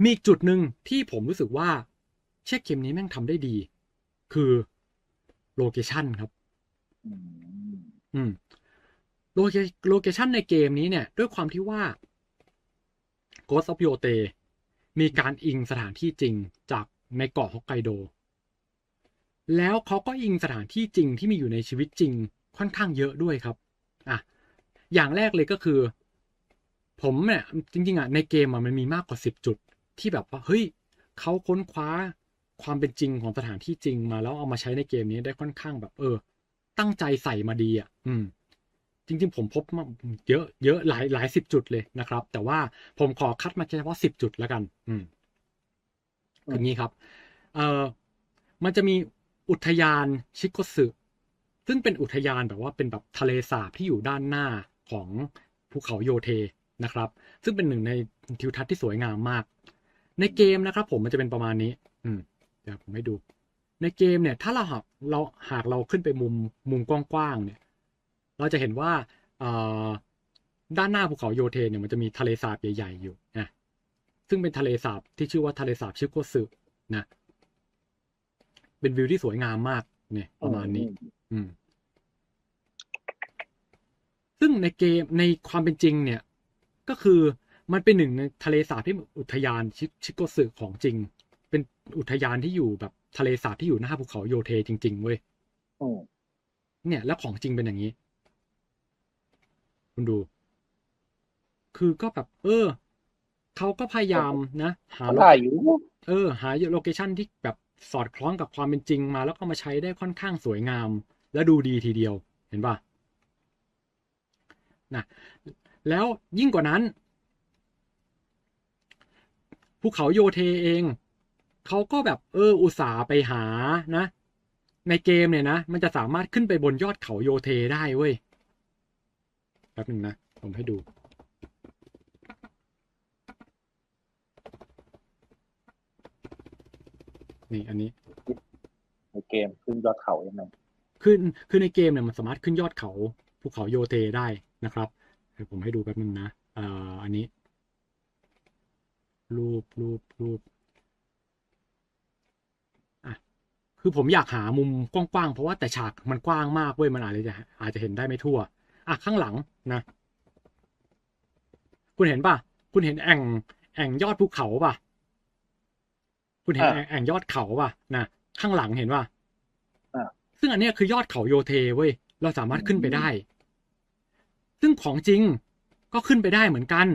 มีอีกจุดหนึ่งที่ผมรู้สึกว่าเช็คเกมนี้แม่งทำได้ดี คือโลเคชันครับ อืมอืมโลเคโลเคชันในเกมนี้เนี่ย ด้วยความที่ว่า Ghost of Yote มีการอิงสถานที่จริงจากในเกาะฮอกไกโด แล้วเขาก็อิงสถานที่จริงที่มีอยู่ในชีวิตจริงค่อนข้างเยอะด้วยครับ อะ อย่างแรกเลยก็คือ ผมเนี่ยจริงๆอะในเกมอะมันมีมากกว่าสิบจุด ที่แบบว่าเฮ้ยเขาค้นคว้าความเป็นจริงของสถานที่จริงมาแล้วเอามาใช้ในเกมนี้ได้ค่อนข้างแบบ เออ ตั้งใจใส่มาดีอะ อืม จริง ๆ ผมพบมาเยอะเยอะหลายหลายสิบจุดเลยนะครับ แต่ว่าผมขอคัดมาเฉพาะสิบจุดแล้วกัน อืมอย่างนี้ครับ เอ่อมันจะมีอุทยานชิโกสึซึ่งเป็นอุทยานแบบว่าเป็นแบบทะเลสาบที่อยู่ด้านหน้าของภูเขาโยเทนะครับ ซึ่งเป็นหนึ่งในทิวทัศน์ที่สวยงามมาก ในเกมนะครับ ผมมันจะเป็นประมาณนี้ อืมเดี๋ยวผมให้ดู ในเกมเนี่ย ถ้าเราหากเราหากเราขึ้นไปมุมมุมกว้างๆเนี่ย เราจะเห็นว่าเอ่อด้านหน้าภูเขาโยเทเนี่ยมันจะมีทะเลสาบใหญ่ๆอยู่นะซึ่งเป็นทะเลสาบที่ชื่อว่าทะเลสาบชิโกสึนะเป็นวิวที่สวยงามมากเนี่ยประมาณนี้ อืม ซึ่งในเกมในความเป็นจริงเนี่ย ก็คือ มันเป็นหนึ่งในทะเลสาบที่อุทยานชิชิโกสึของจริง เป็นอุทยานที่อยู่แบบทะเลสาบที่อยู่หน้าภูเขาโยเทจริง ๆ เว้ยอืมเนี่ย แล้วของจริงเป็นอย่างนี้ คุณดู คือก็แบบ เออเขาก็พยายามนะหาก็โลได้อยู่เออ หาโลเคชันที่แบบสอดคล้องกับความเป็นจริงมา แล้วก็มาใช้ได้ค่อนข้างสวยงาม และดูดีทีเดียว เห็นป่ะนะแล้วยิ่งกว่านั้น ภูเขาโยเทเองเขาก็แบบเอออุตส่าห์ไปหานะ ในเกมเนี่ยนะ มันจะสามารถขึ้นไปบนยอดเขาโยเทได้เว้ยแป๊บหนึ่งนะ ผมให้ดู นี่อันนี้ ในเกมขึ้นยอดเขายังไงขึ้นคือในเกมเนี่ยมันสามารถขึ้นยอดเขาภูเขาโยเทได้นะครับเดี๋ยวผมให้ดูแป๊บนึงนะเอ่ออันนี้ รูปรูปรูปอะคือผมอยากหามุมกว้างๆเพราะว่าแต่ฉากมันกว้างมากเว้ยมันอาจจะอาจจะเห็นได้ไม่ทั่วอะข้างหลังนะ คุณเห็นป่ะ คุณเห็นแอ่งแอ่งยอดภูเขาป่ะ คุณเห็นแอ่งแอ่งยอดเขาป่ะนะข้างหลังเห็นป่ะซึ่งอันเนี้ยคือยอดเขาโยเทเว้ยเราสามารถขึ้นไปได้ ซึ่งของจริงก็ขึ้นไปได้เหมือนกัน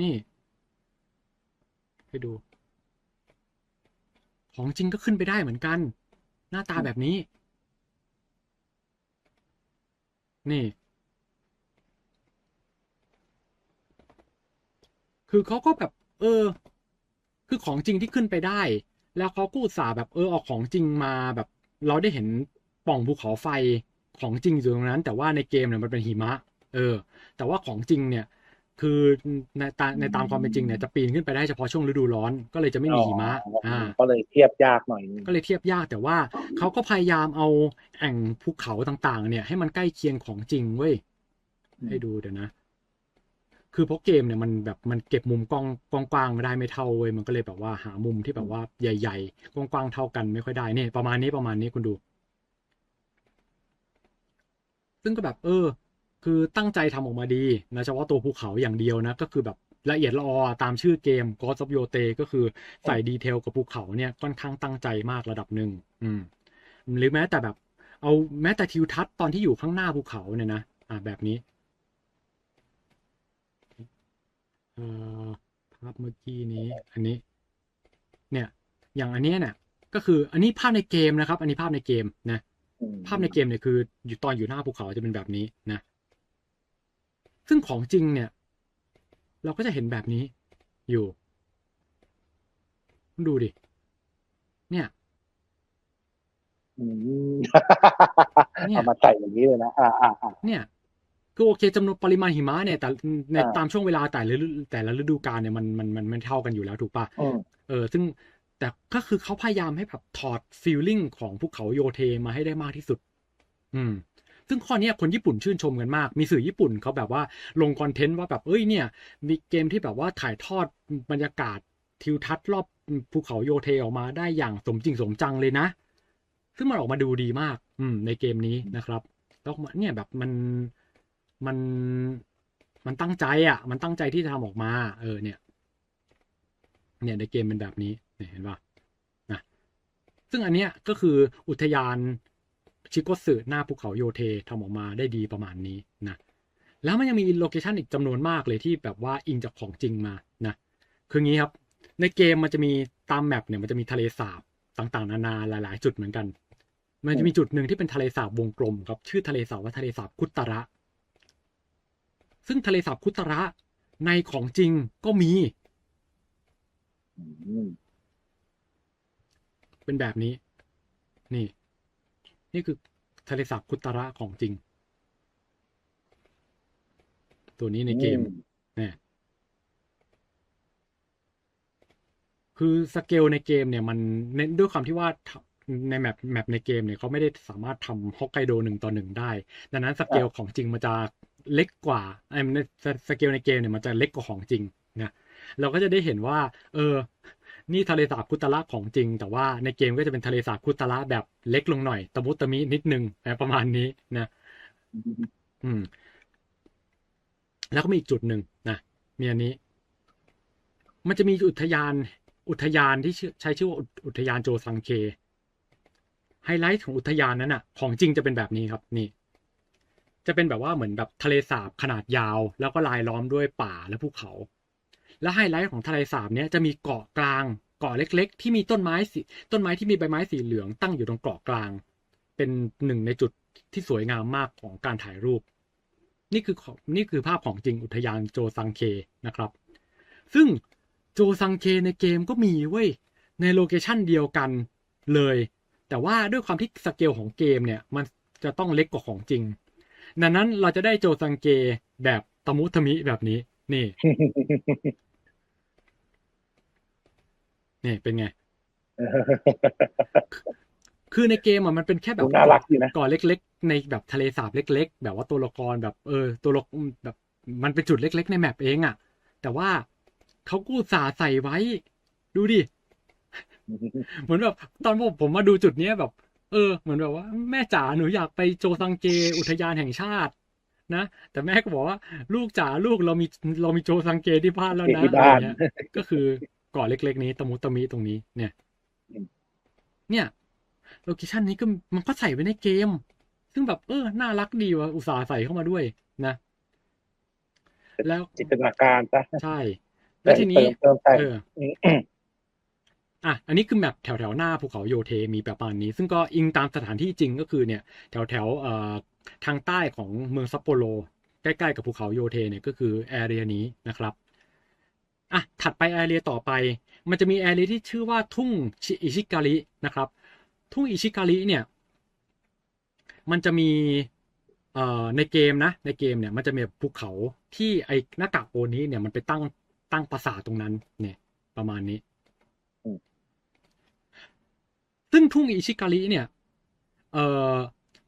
นี่ ให้ดู ของจริงก็ขึ้นไปได้เหมือนกัน หน้าตาแบบนี้ นี่ คือเขาก็แบบ เออ คือของจริงที่ขึ้นไปได้ แล้วเขาก็อุตส่าแบบเออเอาของจริงมาแบบ เราได้เห็นป่องภูเขาไฟของจริงอยู่ตรงนั้น แต่ว่าในเกมเนี่ยมันเป็นหิมะ เออ แต่ว่าของจริงเนี่ย คือในตาในตามความเป็นจริงเนี่ยจะปีนขึ้นไปได้เฉพาะช่วงฤดูร้อน ก็เลยจะไม่มีหิมะอ่าก็เลยเทียบยากหน่อยนึงก็เลยเทียบยากแต่ว่าเขาก็พยายามเอาแอ่งภูเขาต่างๆ เนี่ย ให้มันใกล้เคียงของจริงเว้ยให้ดูเดี๋ยวนะคือเพราะเกมเนี่ยมันแบบมันเก็บมุมกล้องกว้างๆไม่ได้ไม่เท่าเว้ยมันก็เลยแบบว่าหามุมที่แบบว่าใหญ่ๆกว้างๆเท่ากันไม่ค่อยได้เนี่ยประมาณนี้ประมาณนี้คุณดู ซึ่งก็แบบเออ คือตั้งใจทำออกมาดีนะเฉพาะตัวภูเขาอย่างเดียวนะ ก็คือแบบละเอียดละออตามชื่อเกม Ghost of Yote ก็คือใส่ดีเทลกับภูเขาเนี่ยค่อนข้างตั้งใจมากระดับหนึ่งอืมหรือแม้แต่แบบ เอาแม้แต่ทิวทัศน์ตอนที่อยู่ข้างหน้าภูเขาเนี่ยนะอ่าแบบนี้เอ่อภาพเมื่อกี้นี้อันนี้ เนี่ยอย่างอันเนี้ยเนี่ยก็คืออันนี้ภาพในเกมนะครับ อันนี้ภาพในเกมนะอืมภาพในเกมเนี่ยคืออยู่ตอนอยู่หน้าภูเขาจะเป็นแบบนี้นะ ซึ่งของจริงเนี่ย เราก็จะเห็นแบบนี้อยู่คุณดูดิเนี่ยอืมเนี่ยเอามาใส่อย่างนี้เลยนะอ่าอ่าอ่าเนี่ยคือโอเคจำนวนปริมาณหิมะเนี่ยแต่ในอ่าตามช่วงเวลาแต่ละฤดูแต่ละฤดูกาลเนี่ยมันมันมันมันเท่ากันอยู่แล้วถูกปะอืมเออ ซึ่งแต่ก็คือเขาพยายามให้แบบถอดฟีลลิ่งของภูเขาโยเทมาให้ได้มากที่สุด อืม ซึ่งข้อนี้คนญี่ปุ่นชื่นชมกันมาก มีสื่อญี่ปุ่นเขาแบบว่าลงคอนเทนต์ว่าแบบเอ้ยเนี่ยมีเกมที่แบบว่าถ่ายทอดบรรยากาศทิวทัศน์รอบภูเขาโยเทออกมาได้อย่างสมจริงสมจังเลยนะ ซึ่งมันออกมาดูดีมาก อืม ในเกมนี้นะครับแล้วเนี่ยแบบมันมันมันตั้งใจอะ มันตั้งใจที่จะทำออกมา เออ เนี่ย เนี่ยในเกมเป็นแบบนี้เนี่ยเห็นป่ะนะซึ่งอันเนี้ยก็คืออุทยาน ชิโกสึหน้าภูเขาโยเททำออกมาได้ดีประมาณนี้นะแล้วมันยังมีโลเคชันอีกจำนวนมากเลยที่แบบว่าอิงจากของจริงมานะคืองี้ครับ ในเกมมันจะมีตามแมปเนี่ยมันจะมีทะเลสาบต่างๆ นานาหลาย ๆ จุดเหมือนกัน มันจะมีจุดหนึ่งที่เป็นทะเลสาบวงกลมครับ ชื่อทะเลสาบว่าทะเลสาบคุตระ ซึ่งทะเลสาบคุตระในของจริงก็มีอืมเป็นแบบนี้ นี่ นี่คือทะเลสาบคุตระของจริง ตัวนี้ในเกมเนี่ยคือสเกลในเกมเนี่ยมันเน้นด้วยความที่ว่าทในแมปแมปในเกมเนี่ยเขาไม่ได้สามารถทำฮอกไกโดหนึ่งต่อหนึ่งได้ ดังนั้นสเกลของจริงมันจะเล็กกว่าไอ้ในสสเกลในเกมเนี่ยมันจะเล็กกว่าของจริงนะเราก็จะได้เห็นว่า เออ นี่ทะเลสาบคุตระของจริง แต่ว่าในเกมก็จะเป็นทะเลสาบคุตระแบบเล็กลงหน่อย ตะมุตะมินิดนึงนะประมาณนี้นะอืมอืมแล้วก็มีอีกจุดหนึ่งนะมีอันนี้ มันจะมีอุทยาน อุทยานที่ชื่อใช้ชื่อว่าอุอุทยานโจซังเค ไฮไลท์ของอุทยานนั้นอะ ของจริงจะเป็นแบบนี้ครับ นี่ จะเป็นแบบว่าเหมือนแบบทะเลสาบขนาดยาว แล้วก็ลายล้อมด้วยป่าและภูเขา และไฮไลท์ของทะเลสาบเนี้ยจะมีเกาะกลาง เกาะเล็ก ๆ ที่มีต้นไม้สีต้นไม้ที่มีใบไม้สีเหลืองตั้งอยู่ตรงเกาะกลาง เป็นหนึ่งในจุดที่สวยงามมากของการถ่ายรูป นี่คือของนี่คือภาพของจริงอุทยานโจซังเคนะครับ ซึ่งโจซังเคในเกมก็มีเว้ยในโลเคชันเดียวกันเลย แต่ว่าด้วยความที่สเกลของเกมเนี่ยมันจะต้องเล็กกว่าของจริงดังนั้นเราจะได้โจซังเกแบบตะมุตะมิแบบนี้ นี่ นี่เป็นไง คือในเกมอะมันเป็นแค่แบดูบน่ารักดีนะเก่อเล็ก ๆ ในแบบทะเลสาบเล็ก ๆ แบบว่าตัวละครแบบเออ ตัวละครแบบมันเป็นจุดเล็ก ๆ ในแมปเองอะ แต่ว่าเขากูอุตสาห์ใส่ไว้ ดูดิ เหมือนแบบตอนผมผมมาดูจุดเนี้ยแบบ เออ เหมือนแบบว่า แม่จ๋าหนูอยากไปโจซังเกอุทยานแห่งชาตินะแต่แม่ก็บอกว่า ลูกจ๋าลูกเรามีเรามีโจซังเกที่บ้านแล้วนะที่บ้านอะไรเงี้ยก็คือ เกาะเล็ก ๆ นี้ ตะมุตะมิตรงนี้ เนี่ยอืมเนี่ยโลเคชันนี้ก็มันก็ใส่ไว้ในเกม ซึ่งแบบเออ น่ารักดีว่ะอุตส่าห์ใส่เข้ามาด้วยนะ แล้วจินตนาการซะใช่ แล้วทีนี้เติมเติมแต่งเอออะ อันนี้คือแมปแถวแถวๆหน้าภูเขาโยเทมีประมาณนี้ ซึ่งก็อิงตามสถานที่จริงก็คือเนี่ย แถวแถวๆเอ่อทางใต้ของเมืองซัปโปโรใกล้ๆกับภูเขาโยเทเนี่ยก็คือแอเรียนี้นะครับอะ ถัดไปแอเรียต่อไป มันจะมีแอเรียที่ชื่อว่าทุ่งชิอิชิการินะครับ ทุ่งอิชิการิเนี่ย มันจะมีเอ่อในเกมนะ ในเกมเนี่ยมันจะมีแบบภูเขาที่ไอ้หน้ากากโอนี้เนี่ยมันไปตั้งตั้งปราสาทตรงนั้น เนี่ยประมาณนี้ ซึ่งทุ่งอิชิการิเนี่ยเอ่อ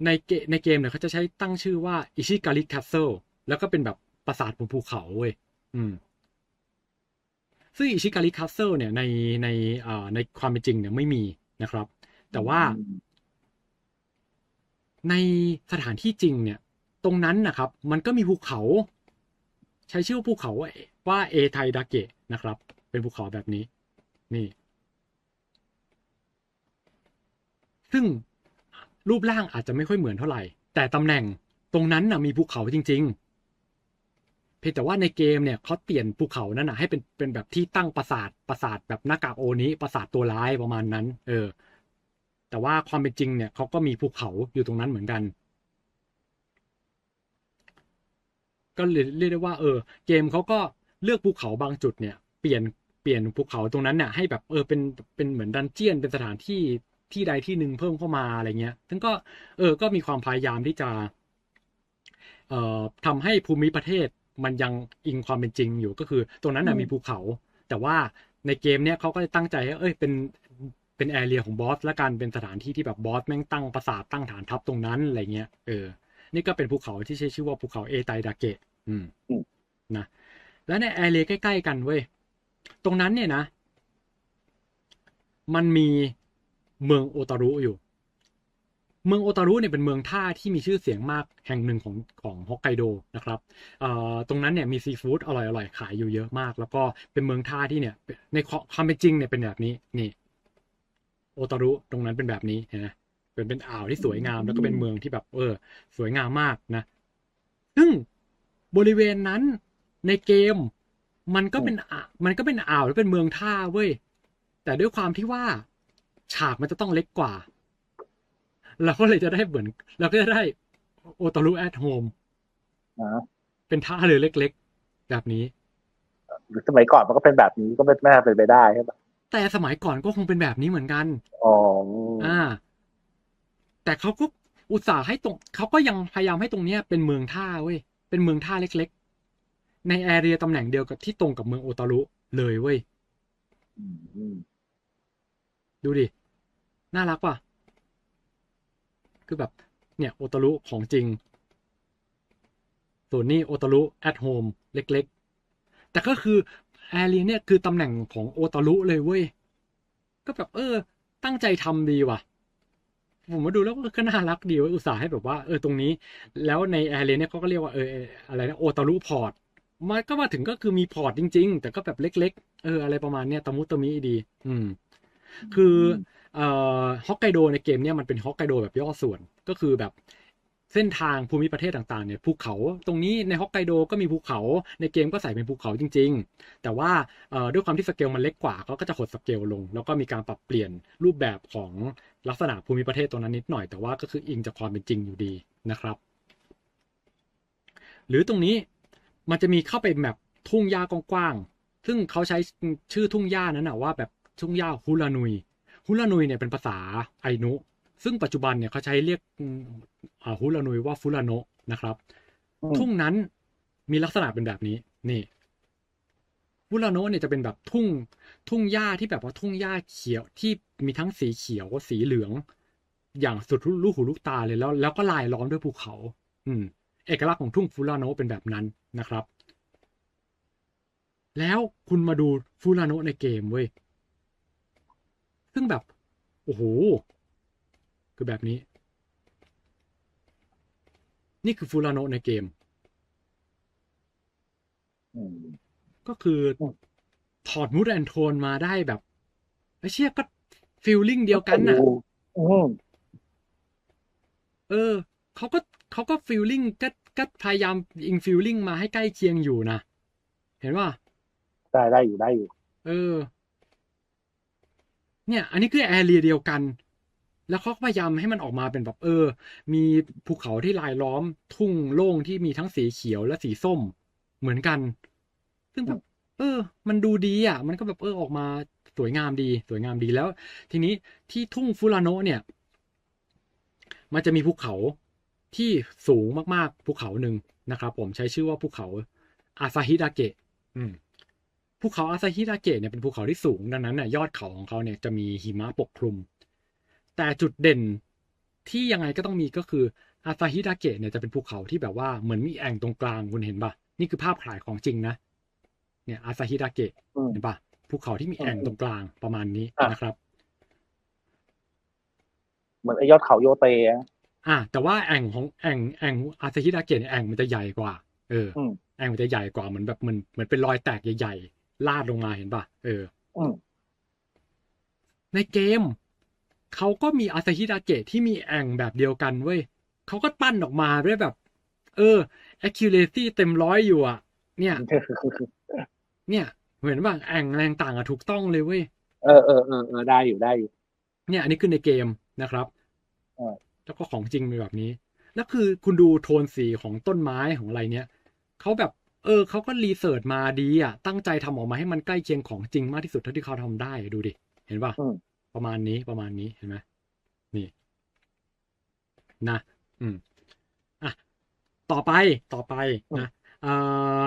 ในเกในเกมเนี่ยเขาจะใช้ตั้งชื่อว่าอิชิการิแคสเซิลแล้วก็เป็นแบบปราสาทบนภูเขาเว้ยอืม ซึ่งอิชิการิแคสเซิลเนี่ยในในอ่าในความเป็นจริงเนี่ยไม่มีนะครับ แต่ว่า ในสถานที่จริงเนี่ย ตรงนั้นนะครับ มันก็มีภูเขา ใช้ชื่อว่าภูเขาว่าเอไทดาเกะนะครับ เป็นภูเขาแบบนี้ นี่ ซึ่งรูปร่างอาจจะไม่ค่อยเหมือนเท่าไหร่ แต่ตำแหน่งตรงนั้นน่ะมีภูเขาจริงๆเพียงแต่ว่าในเกมเนี่ยเขาเปลี่ยนภูเขานั่นน่ะให้เป็นเป็นแบบที่ตั้งปราสาทปราสาทแบบหน้ากากโอนี้ปราสาทตัวร้ายประมาณนั้น เออ แต่ว่าความเป็นจริงเนี่ยเขาก็มีภูเขาอยู่ตรงนั้นเหมือนกัน ก็เลยเรียกได้ว่า เออ เกมเขาก็เลือกภูเขาบางจุดเนี่ย เปลี่ยนเปลี่ยนภูเขาตรงนั้นเนี่ยให้แบบเออเป็นเป็นเหมือนดันเจียนเป็นสถานที่ที่ใดที่หนึ่งเพิ่มเข้ามาอะไรเงี้ย ซึ่งก็เออก็มีความพยายามที่จะ เอ่อทำให้ภูมิประเทศ มันยังอิงความเป็นจริงอยู่ก็คือ ตรงนั้นน่ะอืมมีภูเขา แต่ว่าในเกมเนี้ยเขาก็จะตั้งใจให้เอ้ยเป็นเป็นแอเรียของบอสและกันเป็นสถานที่ที่แบบบอสแม่งตั้งปราสาทตั้งฐานทัพตรงนั้นอะไรเงี้ยเออ นี่ก็เป็นภูเขาที่ใช้ชื่อว่าภูเขาเอไตดาเกะอืมอืมนะแล้วในแอเรียใกล้ ๆ กันเว้ยตรงนั้นเนี่ยนะ มันมีเมืองโอตารุอยู่ เมืองโอตารุเนี่ยเป็นเมืองท่าที่มีชื่อเสียงมากแห่งหนึ่งของของฮอกไกโดนะครับตรงนั้นเนี่ยมีซีฟู้ดอร่อยๆ ขายอยู่เยอะมาก แล้วก็เป็นเมืองท่าที่เนี่ยในความเป็นจริงเนี่ยเป็นแบบนี้นี่โอตารุตรงนั้นเป็นแบบนี้เห็นไหมเป็นเป็นอ่าวที่สวยงามแล้วก็เป็นเมืองที่แบบเออ สวยงามมากนะ ซึ่งบริเวณนั้นในเกมมันก็เป็นอะมันก็เป็นอ่าวแล้วเป็นเมืองท่าเว้ยแต่ด้วยความที่ว่า ฉากมันจะต้องเล็กกว่า เราก็เลยจะได้เหมือนเราก็จะได้โอตารุแอทโฮมนะเป็นท่าเรือเล็กๆ แบบนี้สมัยก่อนมันก็เป็นแบบนี้ก็ไม่ไม่น่าเป็นไปได้ใช่ปะแต่สมัยก่อนก็คงเป็นแบบนี้เหมือนกันอ๋ออ่า แต่เขาก็อุตส่าห์ให้ตรงเขาก็ยังพยายามให้ตรงเนี้ยเป็นเมืองท่าเว้ยเป็นเมืองท่าเล็ก ๆ ในแอเรียตำแหน่งเดียวกับที่ตรงกับเมืองโอตารุเลยเว้ยอืมดูดิ น่ารักป่ะ คือแบบเนี่ยโอตารุของจริงส่วนนี้โอตารุแอทโฮมเล็กๆ แต่ก็คือแอเรียเนี่ยคือตำแหน่งของโอตารุเลยเว้ย ก็แบบเออ ตั้งใจทำดีว่ะ ผมมาดูแล้วก็น่ารักดีว้ยอุตส่าห์ให้แบบว่าเออตรงนี้ แล้วในแอเรียเนี่ยเขาก็เรียกว่าเออเอออะไรนะโอตารุพอร์ตมันก็มาถึงก็คือมีพอร์ตจริง ๆ แต่ก็แบบเล็ก ๆ เอออะไรประมาณเนี้ยตะมุตะมิดี อืม คือ เอ่อฮอกไกโดในเกมเนี่ยมันเป็นฮอกไกโดแบบย่อส่วนก็คือแบบเส้นทางภูมิประเทศต่างๆเนี่ยภูเขาตรงนี้ในฮอกไกโดก็มีภูเขาในเกมก็ใส่เป็นภูเขาจริง ๆ แต่ว่าด้วยความที่สเกลมันเล็กกว่าเขาก็จะหดสเกลลง แล้วก็มีการปรับเปลี่ยนรูปแบบของลักษณะภูมิประเทศตรงนั้นนิดหน่อย แต่ว่าก็คืออิงจากความเป็นจริงอยู่ดีนะครับ หรือตรงนี้มันจะมีเข้าไปแบบทุ่งหญ้ากว้างๆซึ่งเขาใช้ชื่อทุ่งหญ้านั้นนะว่าแบบทุ่งหญ้าฮูลานุย ฮูลานุยเนี่ยเป็นภาษาไอนุ ซึ่งปัจจุบันเนี่ยเขาใช้เรียกอืมอ่าฮูลานุยว่าฟุลาโนะนะครับอืมทุ่งนั้นมีลักษณะเป็นแบบนี้ นี่ฟุลาโนะเนี่ยจะเป็นแบบทุ่งทุ่งหญ้าที่แบบว่าทุ่งหญ้าเขียวที่มีทั้งสีเขียวสีเหลือง อย่างสุดลูกหูลูกตาเลยแล้ว แล้วก็ลายล้อมด้วยภูเขา อืม เอกลักษณ์ของทุ่งฟูลาโนะเป็นแบบนั้นนะครับ แล้วคุณมาดูฟูลาโนะในเกมเว้ย ซึ่งแบบ โอ้โห คือแบบนี้ นี่คือฟูลาโนะในเกมอืมก็คืออมถอดมูดแอนโทนมาได้แบบไอ้เชี่ยก็ฟีลลิ่งเดียวกันน่ะอืมเออเขาก็เขาก็ฟีลลิ่งก็ก็พยายามอิงฟีลลิ่งมาให้ใกล้เคียงอยู่นะ เห็นว่าได้ได้อยู่ได้อยู่ เออ เนี่ย อันนี้คือแอเรียเดียวกัน แล้วเขาก็พยายามให้มันออกมาเป็นแบบเออ มีภูเขาที่ลายล้อมทุ่งโล่งที่มีทั้งสีเขียวและสีส้มเหมือนกัน ซึ่งแบบเออ มันดูดีอะ มันก็แบบเออออกมาสวยงามดี สวยงามดีแล้ว ทีนี้ที่ทุ่งฟูราโนเนี่ย มันจะมีภูเขาที่สูงมากๆภูเขาหนึ่งนะครับ ผมใช้ชื่อว่าภูเขาอาซาฮิดาเกะอืม ภูเขาอาซาฮิดาเกะเนี่ยเป็นภูเขาที่สูงดังนั้นน่ะยอดเขาของเขาเนี่ยจะมีหิมะปกคลุม แต่จุดเด่นที่ยังไงก็ต้องมีก็คืออาซาฮิดาเกะเนี่ยจะเป็นภูเขาที่แบบว่าเหมือนมีแอ่งตรงกลางคุณเห็นปะนี่คือภาพถ่ายของจริงนะเนี่ยอาซาฮิดาเกะอืมเห็นปะภูเขาที่มีแอ่งตรงกลางประมาณนี้อะนะครับ เหมือนไอยอดเขาโยเตะอะอะแต่ว่าแอ่งของแอ่งแอ่งอาซาฮิดาเกะเนี่ยแอ่งมันจะใหญ่กว่า เอออมแอ่งมันจะใหญ่กว่าเหมือนแบบเหมือนเหมือนเป็นรอยแตกใหญ่ๆ ลาดลงมาเห็นปะเอออืมในเกม เขาก็มีอาซาฮิดาเกะที่มีแอ่งแบบเดียวกันเว้ยเขาก็ปั้นออกมาด้วยแบบ เออ accuracy เต็มร้อยอยู่อะ เนี่ย เนี่ยเห็นป่ะแอ่งแรงต่างๆอะถูกต้องเลยเว้ยเออเออเออเออได้อยู่ได้อยู่ เนี่ย อันนี้คือในเกมนะครับเออแล้วก็ของจริงเป็นแบบนี้ แล้วคือคุณดูโทนสีของต้นไม้ของอะไรเนี้ยเขาแบบ เออเขาก็รีเสิร์ชมาดีอะ ตั้งใจทำออกมาให้มันใกล้เคียงของจริงมากที่สุดเท่าที่เขาทำได้ดูดิ เห็นป่ะอืมประมาณนี้ประมาณนี้เห็นไหมนี่นะอืมอะต่อไปต่อไปนะเอ่อ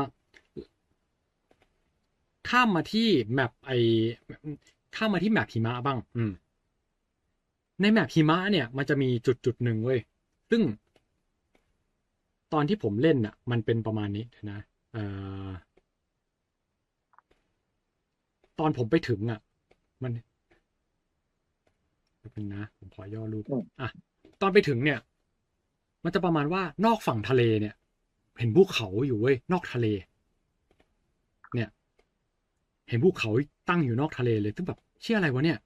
ข้ามมาที่แมปไอข้ามมาที่แมปหิมะบ้าง อืม ในแมปหิมะเนี่ย มันจะมีจุดจุดหนึ่งเว้ย ซึ่ง ตอนที่ผมเล่นน่ะ มันเป็นประมาณนี้เดี๋ยวนะเอ่อ ตอนผมไปถึงอะ มันแป๊บนึงนะ ผมขอย่อรูปอืมอะตอนไปถึงเนี่ย มันจะประมาณว่านอกฝั่งทะเลเนี่ย เห็นภูเขาอยู่เว้ยนอกทะเล เนี่ย เห็นภูเขาตั้งอยู่นอกทะเลเลยซึ่งแบบเชื่ออะไรวะเนี่ย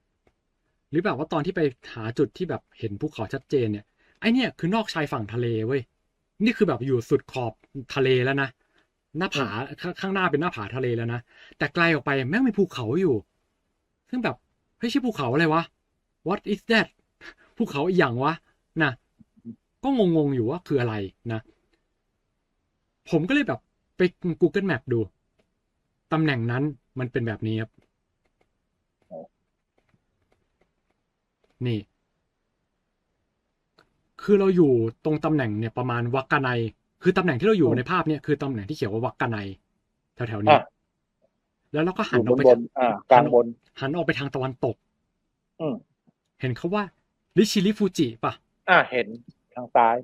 หรือแบบว่าตอนที่ไปหาจุดที่แบบเห็นภูเขาชัดเจนเนี่ยไอเนี่ยคือนอกชายฝั่งทะเลเว้ยนี่คือแบบอยู่สุดขอบทะเลแล้วนะ หน้าผาข้างหน้าเป็นหน้าผาทะเลแล้วนะ แต่ไกลออกไปแม่งมีภูเขาอยู่ ซึ่งแบบเฮ้ยชื่อภูเขาอะไรวะ what is that ภูเขาอีหยังวะนะก็งงๆอยู่ว่าคืออะไรนะ ผมก็เลยแบบไป Google Map ดู ตำแหน่งนั้นมันเป็นแบบนี้ครับ นี่ คือเราอยู่ตรงตำแหน่งเนี่ยประมาณวักกะไน คือตำแหน่งที่เราอยู่อืมในภาพเนี่ยคือตำแหน่งที่เขียนว่าวักกะไนแถวๆนี้อะแล้วเราก็อหันยู่อบอกนไปบทานงอ่ากลางบน หันออกไปทางตะวันตกอืมเห็นเขาว่าริชิริฟูจิปะอ่าเห็นทางซ้าย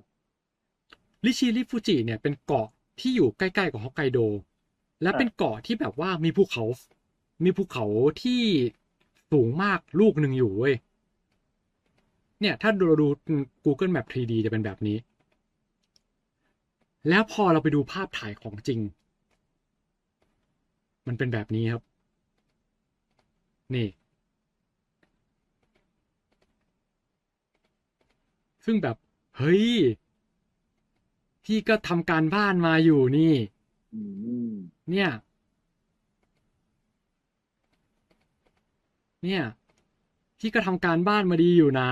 ริชิริฟูจิเนี่ยเป็นเกาะที่อยู่ใกล้ๆกับฮอกไกโด และอะเป็นเกาะที่แบบว่ามีภูเขา มีภูเขาที่สูงมากลูกหนึ่งอยู่เว้ยเนี่ย ถ้าเราดู Google Map 3D จะเป็นแบบนี้ แล้วพอเราไปดูภาพถ่ายของจริง มันเป็นแบบนี้ครับ นี่ ซึ่งแบบ เฮ้ย พี่ก็ทำการบ้านมาอยู่นี่เนี่ย เนี่ย พี่ก็ทำการบ้านมาดีอยู่นะ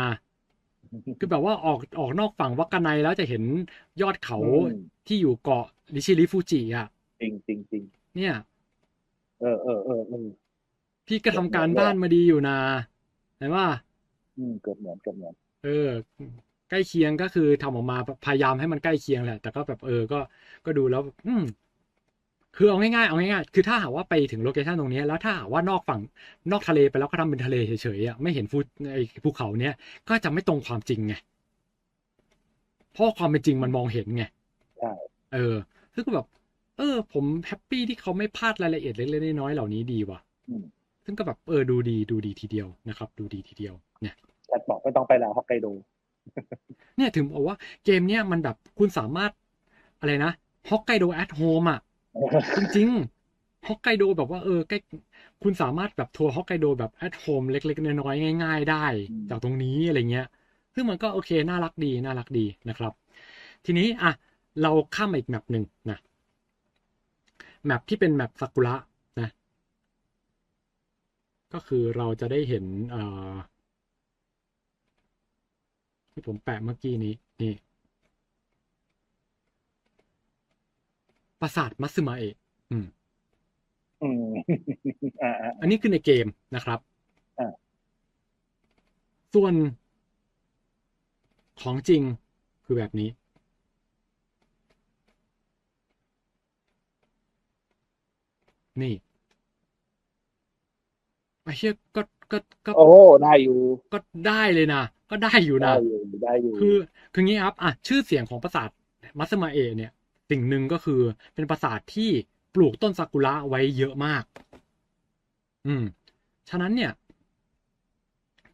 คือแบบว่าออกออกนอกฝั่งวักกะไนแล้วจะเห็นยอดเขาอืมที่อยู่เกาะริชิริฟูจิอะจริงจริงจริงเนี่ย เออเออเออเออพี่ก็ทำการบ้านมาดีอยู่นะเห็นว่าอืมเกิดเหมือนเกิดเหมือนเออ ใกล้เคียงก็คือทำออกมาพยายามให้มันใกล้เคียงแหละ แต่ก็แบบเออก็ก็ดูแล้ว อืม คือเอาง่ายๆเอาง่ายๆคือถ้าหากว่าไปถึงโลเคชันตรงนี้แล้วถ้าหากว่านอกฝั่งนอกทะเลไปแล้วก็ทำเป็นทะเลเฉยๆอะไม่เห็นฟูไอ้ภูเขาเนี้ยก็จะไม่ตรงความจริงไงเพราะความเป็นจริงมันมองเห็นไงใช่เออซึ่งก็แบบ เออ ผมแฮปปี้ที่เขาไม่พลาดรายละเอียดเล็กๆน้อยๆเหล่านี้ดีว่ะอืมซึ่งก็แบบเออดูดีดูดีทีเดียวนะครับ ดูดีทีเดียว เนี่ยแคทบอกไม่ต้องไปแล้วฮอกไกโดเนี่ยถึงบอกว่าเกมเนี้ยมันแบบคุณสามารถอะไรนะฮอกไกโดแอ h โฮมอะ จริงๆฮอกไกโดแบบว่าเออใกล้คุณสามารถแบบทัวร์ฮอกไกโดแบบแอ h โฮมเล็ก ๆ น้อยๆง่าย ๆ ได้ จากตรงนี้อะไรเงี้ย ซึ่งมันก็โอเค น่ารักดีน่ารักดีนะครับ ทีนี้อะเราข้ามมาอีกแมปหนึ่งนะแมปที่เป็นแมปซากุระนะ ก็คือเราจะได้เห็นเอ่อที่ผมแปะเมื่อกี้นี้นี่ ปราสาทมัตสึมาเอะอืมอืมอ่าอ่าอันนี้คือในเกมนะครับอ่าส่วนของจริงคือแบบนี้ นี่ไอ้เชี่ยก็ก็ก็โอ้ได้อยู่ ก็ได้เลยนะก็ได้อยู่นะได้อยู่ได้อยู่ คือคืองี้ครับอะชื่อเสียงของปราสาทมัตสึมาเอะเนี่ย สิ่งหนึ่งก็คือเป็นปราสาทที่ปลูกต้นซากุระไว้เยอะมาก อืม ฉะนั้นเนี่ย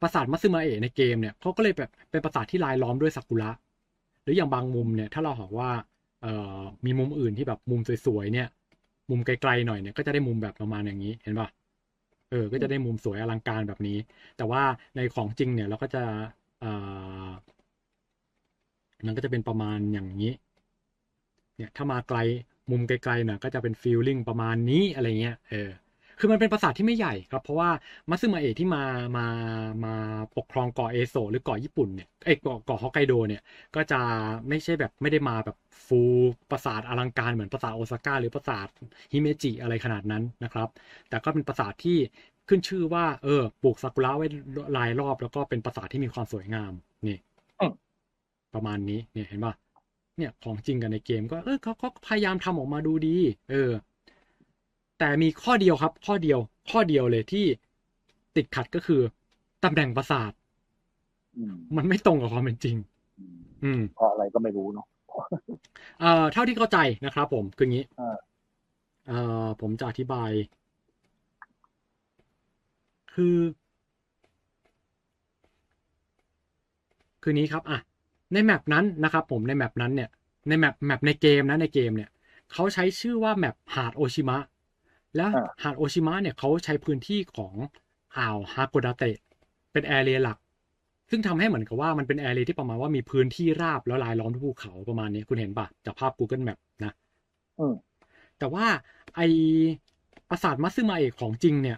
ปราสาทมัตสึมาเอะในเกมเนี่ยเขาก็เลยแบบเป็นปราสาทที่รายล้อมด้วยซากุระ หรืออย่างบางมุมเนี่ย ถ้าเราหากว่า เอ่อ มีมุมอื่นที่แบบมุมสวยๆเนี่ย มุมไกลๆหน่อยเนี่ย ก็จะได้มุมแบบประมาณอย่างนี้ เห็นปะเออ ก็จะได้มุมสวยอลังการแบบนี้ แต่ว่าในของจริงเนี่ยเราก็จะ เอ่อมันก็จะเป็นประมาณอย่างนี้ เนี่ยถ้ามาไกลมุมไกลๆหน่อยก็จะเป็นฟีลลิ่งประมาณนี้อะไรเงี้ยเออคือมันเป็นปราสาทที่ไม่ใหญ่ครับ เพราะว่ามัตสึมาเอะที่มามามาปกครองเกาะเอโซะหรือเกาะญี่ปุ่นเนี่ยเอ้ยเกาะเกาะฮอกไกโดเนี่ยก็จะไม่ใช่แบบไม่ได้มาแบบฟูลปราสาทอลังการเหมือนปราสาทโอซาก้าหรือปราสาทฮิเมจิอะไรขนาดนั้นนะครับ แต่ก็เป็นปราสาทที่ขึ้นชื่อว่าเออปลูกซากุระไว้รายรอบ แล้วก็เป็นปราสาทที่มีความสวยงามนี่อืมประมาณนี้เนี่ยเห็นป่ะ เนี่ยของจริงกันในเกมก็เออเขาเขาพยายามทำออกมาดูดี เออ แต่มีข้อเดียวครับ ข้อเดียว ข้อเดียวเลยที่ติดขัดก็คือตำแหน่งปราสาทอืมมันไม่ตรงกับความเป็นจริงอืมอืมเพราะอะไรก็ไม่รู้เนาะเอ่อเท่าที่เข้าใจนะครับผมคืออย่างนี้อ่าเอ่อผมจะอธิบาย คือ คือนี้ครับ อะ ในแมปนั้นนะครับผมในแมปนั้นเนี่ยในแมปแมปในเกมนะในเกมเนี่ยเขาใช้ชื่อว่าแมปหาดโอชิมะแล้วอ่าหาดโอชิมะเนี่ยเขาใช้พื้นที่ของอ่าวฮาโกดาเตะเป็นแอเรียหลัก ซึ่งทำให้เหมือนกับว่ามันเป็นแอเรียที่ประมาณว่ามีพื้นที่ราบแล้วรายล้อมด้วยภูเขาประมาณนี้คุณเห็นปะจากภาพ Google Map นะอืมแต่ว่าไอปราสาทมัตสึมาเอกของจริงเนี่ย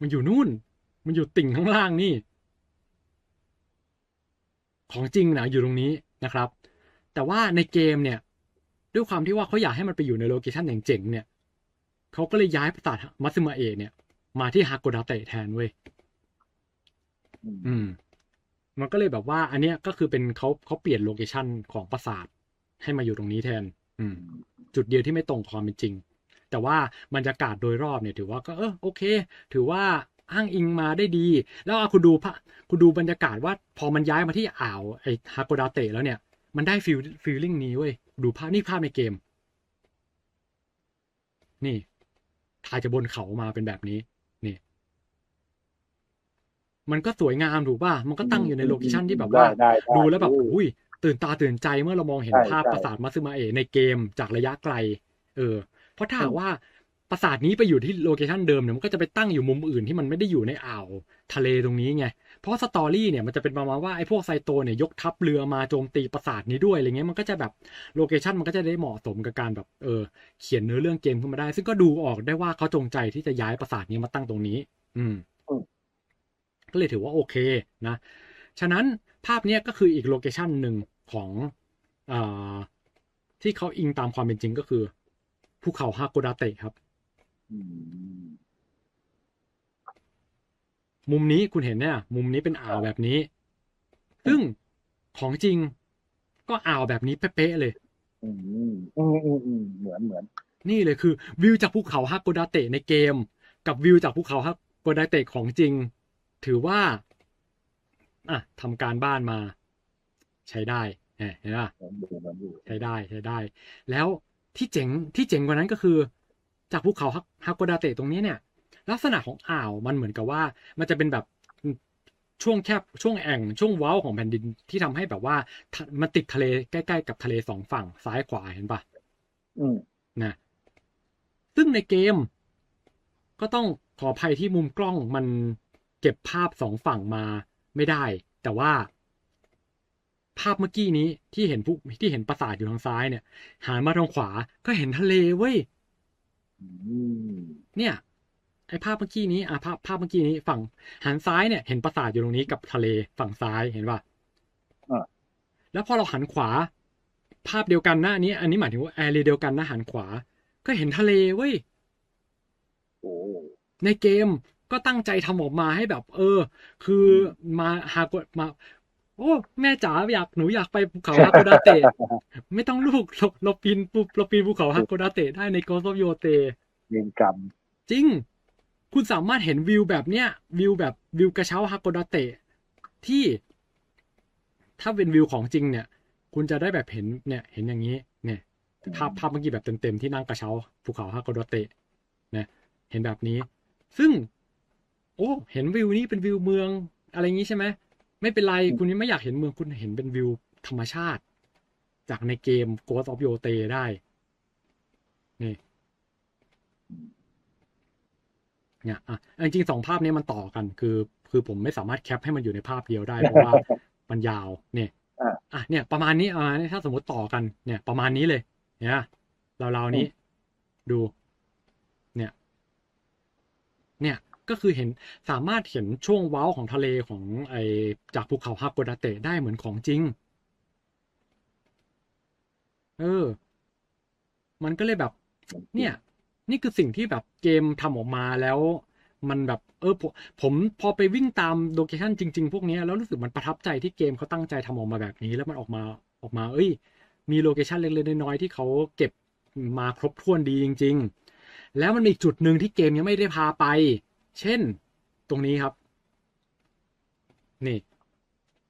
มันอยู่นู่น มันอยู่ติ่งข้างล่างนี่ ของจริงนะอยู่ตรงนี้นะครับ แต่ว่าในเกมเนี่ยด้วยความที่ว่าเขาอยากให้มันไปอยู่ในโลเคชันอย่างเจ๋งเนี่ยเขาก็เลยย้ายปราสาทมัตสึมาเอะเนี่ย มาที่ฮาโกดาเตะแทนเว้ยอืมอืม มันก็เลยแบบว่า อันเนี้ยก็คือเป็นเขาเขาเปลี่ยนโลเคชันของปราสาทให้มาอยู่ตรงนี้แทน อืม จุดเดียวที่ไม่ตรงกับความเป็นจริง แต่ว่าบรรยากาศโดยรอบเนี่ย ถือว่าก็เออโอเค ถือว่า อ้างอิงมาได้ดี แล้วอะคุณดูพะคุณดูบรรยากาศว่าพอมันย้ายมาที่อ่าวไอฮาโกดาเตะแล้วเนี่ย มันได้ฟิลฟิลลิ่งนี้เว้ยดูภาพนี่ภาพในเกม นี่ถ่ายจากบนเขามาเป็นแบบนี้ นี่ มันก็สวยงามถูกป่ะ มันก็ตั้งอยู่ในโลเคชันที่แบบว่าได้ได้ดูแล้วแบบอุ้ยอุ้ยตื่นตาตื่นใจเมื่อเรามองเห็นใช่ภาพใช่ปราสาทมัตสึมาเอะในเกมจากระยะไกล เออ เพราะถ้าหากอืมว่า ปราสาทนี้ไปอยู่ที่โลเคชันเดิมเนี่ยมันก็จะไปตั้งอยู่มุมอื่นที่มันไม่ได้อยู่ในอ่าวทะเลตรงนี้ไง เพราะสตอรี่เนี่ยมันจะเป็นประมาณว่าไอ้พวกไซโตเนี่ยยกทัพเรือมาโจมตีปราสาทนี้ด้วยอะไรเงี้ยมันก็จะแบบโลเคชันมันก็จะได้เหมาะสมกับการแบบเออเขียนเนื้อเรื่องเกมขึ้นมาได้ ซึ่งก็ดูออกได้ว่าเขาจงใจที่จะย้ายปราสาทนี้มาตั้งตรงนี้ อืม ก็เลยถือว่าโอเคนะ ฉะนั้นภาพเนี้ยก็คืออีกโลเคชันหนึ่งของอ่าที่เขาอิงตามความเป็นจริงก็คือภูเขาฮาโกดาเตะครับ มมุมนี้คุณเห็นเนี่ย มุมนี้เป็นอ่าวแบบนี้ ซึ่งของจริงก็อ่าวแบบนี้เป๊ะๆเลย อืมอืมอืมอืมเหมือนเหมือน นี่เลยคือ วิวจากภูเขาฮาโกดาเตะในเกม กับวิวจากภูเขาฮาโกดาเตะของจริง ถือว่า อะทำการบ้านมา ใช้ได้เห็นปะเหมือนอยู่เหมือนอยู่ใช้ได้ใช้ได้ แล้วที่เจ๋งที่เจ๋งกว่านั้นก็คือ จากภูเขาฮาโกดาเตะตรงนี้เนี่ยลักษณะของอ่าวมันเหมือนกับว่า มันจะเป็นแบบช่วงแคบช่วงแอ่งช่วงเว้าของแผ่นดินที่ทำให้แบบว่าทะมันติดทะเลใกล้ๆกับทะเลสองฝั่งซ้ายขวาเห็นปะอืมนะซึ่งในเกม ก็ต้องขออภัยที่มุมกล้องมันเก็บภาพสองฝั่งมาไม่ได้ แต่ว่า ภาพเมื่อกี้นี้ที่เห็นผู้ที่เห็นปราสาทอยู่ทางซ้ายเนี่ยหันมาทางขวาก็เห็นทะเลเว้ยอืม เนี่ย ไอภาพเมื่อกี้นี้อะภาพภาพเมื่อกี้นี้ฝั่งหันซ้ายเนี่ย เห็นปราสาทอยู่ตรงนี้กับทะเลฝั่งซ้ายเห็นป่ะอ่าแล้วพอเราหันขวา ภาพเดียวกันนะอันนี้ อันนี้หมายถึงว่าแอเรียเดียวกันนะหันขวา ก็เห็นทะเลเว้ยโอ้ในเกมก็ตั้งใจทำออกมาให้แบบ เออ คือมาฮากมา โอ้แม่จ๋าอยากหนูอยากไปภูเขาฮาโกดาเตะไม่ต้องลูกเราเราปีนปุ๊บเราปีนภูเขาฮาโกดาเตะได้ในโกซอฟโยเตเรียนกรรมจริง คุณสามารถเห็นวิวแบบเนี้ย วิวแบบวิวกระเช้าฮาโกดาเตะที่ ถ้าเป็นวิวของจริงเนี่ย คุณจะได้แบบเห็นเนี่ย เห็นอย่างนี้ เนี่ยภาพภาพเมื่อกี้แบบเต็มๆที่นั่งกระเช้าภูเขาฮาโกดาเตะนะเห็นแบบนี้ ซึ่ง โอ้ เห็นวิวนี้เป็นวิวเมืองอะไรอย่างนี้ใช่ไหม ไม่เป็นไรคุณยังไม่อยากเห็นเมืองคุณเห็นเป็นวิวธรรมชาติ จากในเกม Ghost of Yote ได้ นี่เนี่ยอะจริงๆสองภาพนี้มันต่อกัน คือ คือผมไม่สามารถแคปให้มันอยู่ในภาพเดียวได้ เพราะว่ามันยาวเนี่ยอะอะเนี่ย ประมาณนี้อ่าถ้าสมมติต่อกันเนี่ย ประมาณนี้เลย เนี่ยราวๆนี้ดู เนี่ย เนี่ย ก็คือเห็นสามารถเห็นช่วงเว้าของทะเลของไอจากภูเขาฮาโกดาเตะได้เหมือนของจริง เออ มันก็เลยแบบ เนี่ย นี่คือสิ่งที่แบบเกมทำออกมาแล้วมันแบบเออผมผมพอไปวิ่งตามโลเคชั่นจริง ๆ พวกนี้แล้วรู้สึกมันประทับใจที่เกมเขาตั้งใจทำออกมาแบบนี้ แล้วมันออกมาออกมา เอ้ย มีโลเคชั่นเล็กๆน้อยๆที่เขาเก็บมาครบถ้วนดีจริง ๆ แล้วมันมีอีกจุดหนึ่งที่เกมยังไม่ได้พาไป เช่นตรงนี้ครับ นี่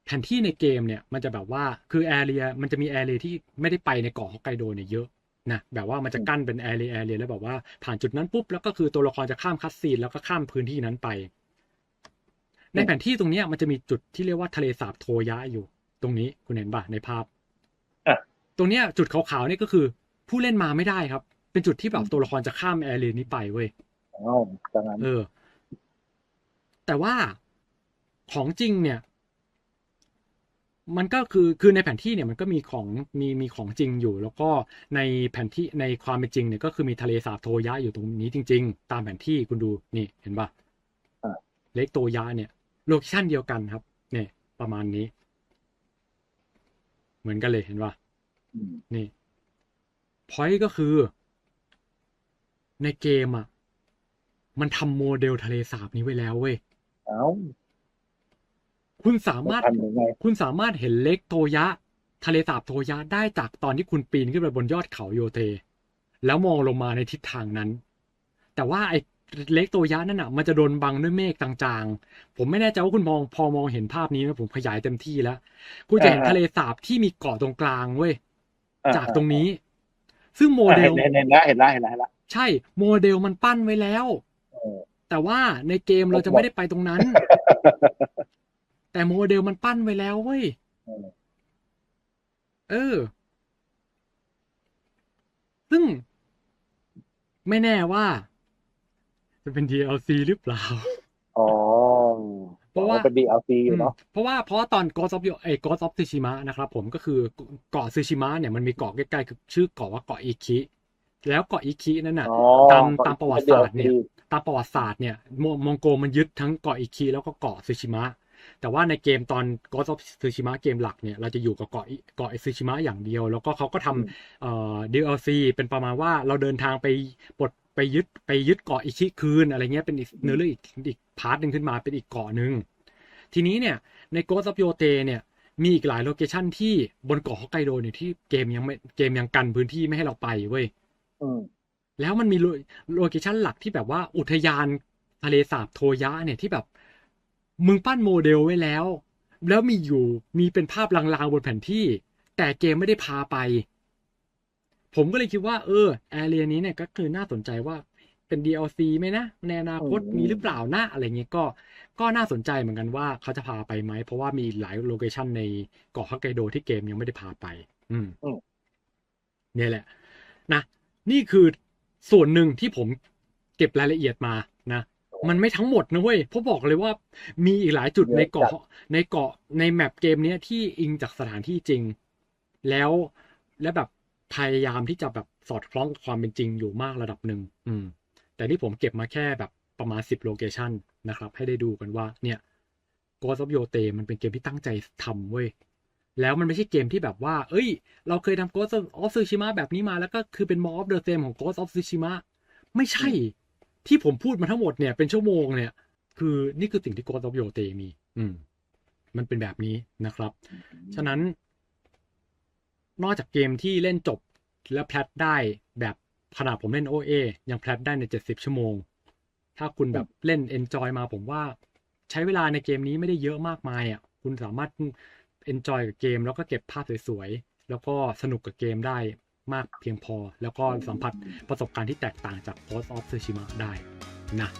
แผนที่ในเกมเนี่ยมันจะแบบว่าคือแอเรียมันจะมีแอเรียที่ไม่ได้ไปในเกาะฮอกไกโดเนี่ยเยอะนะแบบว่ามันจะกั้นเป็นแอเรียแอเรียแล้วแบบว่าผ่านจุดนั้นปุ๊บแล้วก็คือตัวละครจะข้ามคัสซีนแล้วก็ข้ามพื้นที่นั้นไป ในแผนที่ตรงเนี้ยมันจะมีจุดที่เรียกว่าทะเลสาบโทยะอยู่ ตรงนี้คุณเห็นป่ะในภาพอะตรงเนี้ยจุดขาวๆนี่ก็คือ ผู้เล่นมาไม่ได้ครับ เป็นจุดที่แบบตัวละครจะข้ามแอเรียนี้ไปเว้ยอ้าวดังนั้นเออ แต่ว่าของจริงเนี่ยมันก็คือคือในแผนที่เนี่ยมันก็มีของมีมีของจริงอยู่ แล้วก็ในแผนที่ในความเป็นจริงเนี่ยก็คือมีทะเลสาบโทยะอยู่ตรงนี้จริง ๆ ตามแผนที่คุณดูนี่เห็นปะเลกโตยะเนี่ยโลเคชั่นเดียวกันครับ เนี่ยประมาณนี้ เหมือนกันเลยเห็นปะอืมนี่พอยก็คือ ในเกมอะมันทำโมเดลทะเลสาบนี้ไว้แล้วเว้ย เอ้าคุณสามารถทำยังไงคุณสามารถเห็นเล็กโตยะ ทะเลสาบโทยะได้จากตอนที่คุณปีนขึ้นไปบนยอดเขาโยเตแล้วมองลงมาในทิศทางนั้น แต่ว่าไอ้เล็กโตยะนั่นอะ มันจะโดนบังด้วยเมฆจางๆ ผมไม่แน่ใจว่าคุณมองพอมองเห็นภาพนี้ไหมผมขยายเต็มที่แล้ว คุณจะเห็นทะเลสาบที่มีเกาะตรงกลางเว้ย อ่จากตรงนี้ ซึ่งโมอะเดเห็ล นเห็นเห็นแล้วเห็นแล้วเห็นแล้วเห็นแล้ว ใช่ โมเดลมันปั้นไว้แล้วเออ แต่ว่าในเกมเราจะไม่ได้ไปตรงนั้น แต่โมเดลมันปั้นไว้แล้วเว้ยเออเออ ซึ่ง ไม่แน่ว่า จะเป็น DLC หรือเปล่า อ๋อ เพราะว่าเป็น DLC อยู่เนาะ เพราะว่าเพราะว่าตอน Ghost of Yo- ไอ้ Ghost of Tsushima นะครับผมก็คือเกาะซูชิมะเนี่ยมันมีเกาะใกล้ๆคือชื่อเกาะว่าเกาะอิคิ แล้วเกาะอิคินั่นน่ะอ๋อตามตามประวัติศาสตร์เนี่ยป็ ตามประวัติศาสตร์เนี่ยมมองโกมันยึดทั้งเกาะอิคิแล้วก็เกาะซูชิมะ แต่ว่าในเกมตอน Ghost of Tsushima เกมหลักเนี่ยเราจะอยู่กับเกาะเกาะซูชิมะอย่างเดียว แล้วก็เขาก็ทำเอ่อ DLC เป็นประมาณว่าเราเดินทางไปปลดไปยึดไปยึดเกาะอิชิคืนอะไรเงี้ยเป็นเนื้อเรื่องอีกอีกพาร์ทหนึ่งขึ้นมาเป็นอีกเกาะหนึ่งทีนี้เนี่ยใน Ghost of Yote เนี่ยมีอีกหลายโลเคชั่นที่บนเกาะฮอกไกโดเนี่ยที่เกมยังไม่เกมยังกันพื้นที่ไม่ให้เราไปเว้ย แล้วมันมีโลโลเคชั่นหลักที่แบบว่าอุทยานทะเลสาบโทยะเนี่ยที่แบบ มึงปั้นโมเดลไว้แล้ว แล้วมีอยู่มีเป็นภาพลางๆบนแผนที่ แต่เกมไม่ได้พาไป ผมก็เลยคิดว่าเออแอเรียนี้เนี่ยก็คือน่าสนใจว่าเป็น DLC ไหมนะในอนาคตอืมมีหรือเปล่านะอะไรเงี้ยก็ก็น่าสนใจเหมือนกันว่าเขาจะพาไปไหม เพราะว่ามีหลายโลเคชันในเกาะฮอกไกโดที่เกมยังไม่ได้พาไป อืมอืมเนี่ยแหละ นะ นี่คือ ส่วนหนึ่งที่ผมเก็บรายละเอียดมานะมันไม่ทั้งหมดนะเว้ยเพราะบอกเลยว่ามีอีกหลายจุดในเกาะในเกาะในแมปเกมเนี้ยที่อิงจากสถานที่จริง แล้วและแบบพยายามที่จะแบบสอดคล้องกับความเป็นจริงอยู่มากระดับหนึ่งอืม แต่นี่ผมเก็บมาแค่แบบประมาณสิบโลเคชันนะครับ ให้ได้ดูกันว่า เนี่ย Ghost of Yote มันเป็นเกมที่ตั้งใจทำเว้ย แล้วมันไม่ใช่เกมที่แบบว่า เอ้ย เราเคยทำ Ghost of Tsushima แบบนี้มาแล้วก็คือเป็น more of the same ของ Ghost of Tsushima ไม่ใช่ ที่ผมพูดมาทั้งหมดเนี่ยเป็นชั่วโมงเนี่ย คือนี่คือสิ่งที่ Ghost of Yote มี อืม มันเป็นแบบนี้นะครับ ฉะนั้น นอกจากเกมที่เล่นจบและแพลตได้แบบขนาดผมเล่น OA ยังแพลตได้ใน 70 ชั่วโมง ถ้าคุณแบบเล่น Enjoy มาผมว่า ใช้เวลาในเกมนี้ไม่ได้เยอะมากมายอะ คุณสามารถ เอนจอยกับเกม แล้วก็เก็บภาพสวยๆ แล้วก็สนุกกับเกมได้มากเพียงพอ แล้วก็สัมผัสประสบการณ์ที่แตกต่างจาก Ghost of Tsushima ได้นะ